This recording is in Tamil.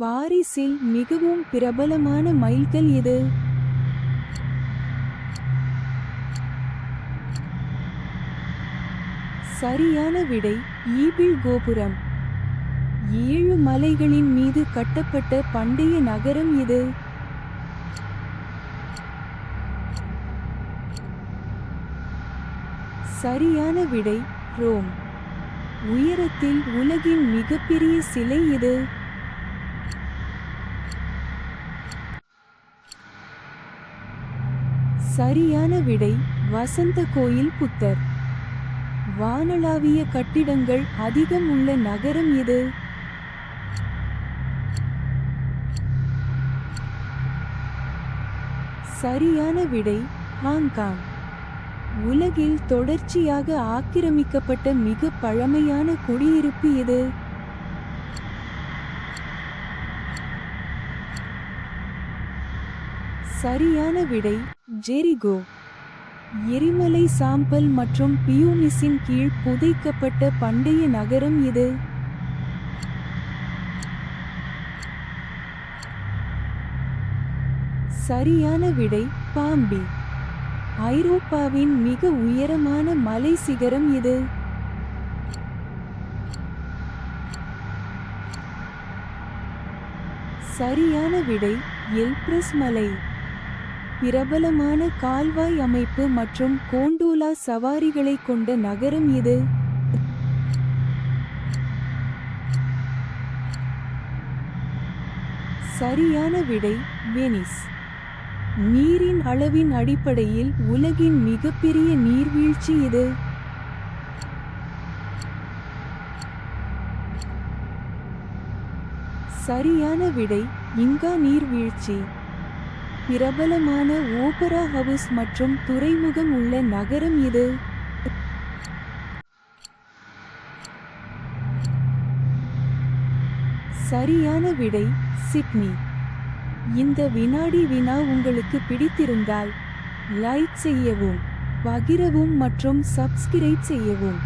பாரிஸில் மிகவும் பிரபலமான மைல்கல் எது சரியான விடை ஈபிள் கோபுரம். ஏழு மலைகளின் மீது கட்டப்பட்ட பண்டைய நகரம் இது. சரியான விடை ரோம். உயரத்தில் உலகின் மிகப்பெரிய சிலை இது. சரியான விடை வசந்த கோயில் புத்தர். வானளாவிய கட்டிடங்கள் அதிகம் உள்ள நகரம் எது சரியான விடை ஹாங்காங். உலகில் தொடர்ச்சியாக ஆக்கிரமிக்கப்பட்ட மிக பழமையான குடியிருப்பு எது சரியான விடை ஜெரிகோ. எரிமலை சாம்பல் மற்றும் பியூமிஸின் கீழ் புதைக்கப்பட்ட பண்டைய நகரம் இது. சரியான விடை பாம்பி. ஐரோப்பாவின் மிக உயரமான மலை சிகரம் இது. சரியான விடை எல்ப்ரஸ் மலை. பிரபலமான கால்வாய் அமைப்பு மற்றும் கோண்டோலா சவாரிகளை கொண்ட நகரம் இது. சரியான விடை வெனிஸ். நீரின் அளவின் அடிப்படையில் உலகின் மிகப்பெரிய நீர்வீழ்ச்சி இது. சரியான விடை இங்கா நீர்வீழ்ச்சி. பிரபலமான ஓபரா ஹவுஸ் மற்றும் துறைமுகம் உள்ள நகரம் இது. சரியான விடை சிட்னி. இந்த வினாடி வினா உங்களுக்கு பிடித்திருந்தால் லைக் செய்யவும் பகிரவும் மற்றும் சப்ஸ்கிரைப் செய்யவும்.